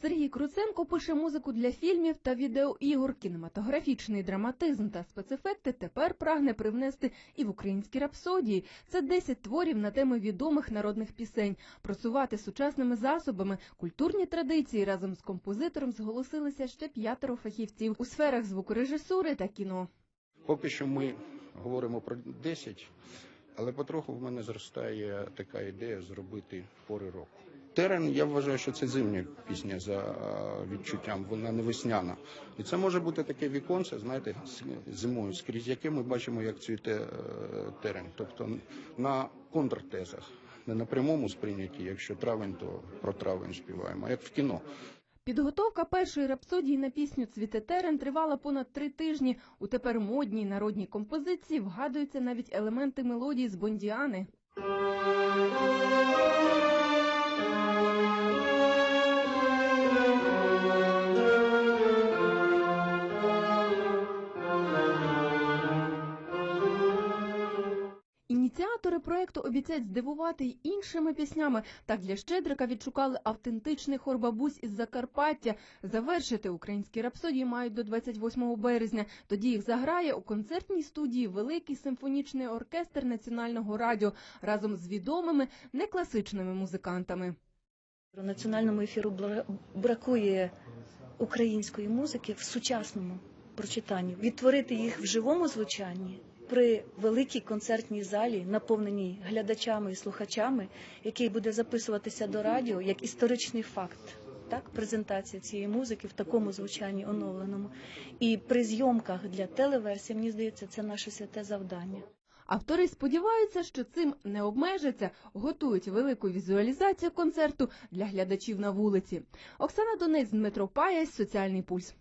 Сергій Круценко пише музику для фільмів та відеоігор, кінематографічний драматизм та спецефекти тепер прагне привнести і в українські рапсодії. Це 10 творів на теми відомих народних пісень. Просувати сучасними засобами культурні традиції разом з композитором зголосилися ще п'ятеро фахівців у сферах звукорежисури та кіно. Поки що ми говоримо про 10, але потроху в мене зростає така ідея зробити пори року. Терен, я вважаю, що це зимня пісня за е, відчуттям, вона не весняна. І це може бути таке віконце, знаєте, зимою, скрізь яке ми бачимо, як цвіте е, терен. Тобто на контртезах, не на прямому сприйнятті, якщо травень, то про травень співаємо, як в кіно. Підготовка першої рапсодії на пісню Цвіте терен тривала понад три тижні. У тепер модній народній композиції вгадуються навіть елементи мелодії з Бондіани. Ініціатори проекту обіцяють здивувати й іншими піснями. Так для Щедрика відшукали автентичний хор бабусь із Закарпаття. Завершити українські рапсодії мають до 28 березня. Тоді їх заграє у концертній студії Великий симфонічний оркестр Національного радіо разом з відомими некласичними музикантами. Національному ефіру бракує української музики в сучасному прочитанні. Відтворити їх в живому звучанні при великій концертній залі, наповненій глядачами і слухачами, який буде записуватися до радіо як історичний факт. Так, презентація цієї музики в такому звучанні оновленому. І при зйомках для телеверсії, мені здається, це наше святе завдання. Автори сподіваються, що цим не обмежаться, готують велику візуалізацію концерту для глядачів на вулиці. Оксана Донець, Дмитро Паясь, Соціальний пульс.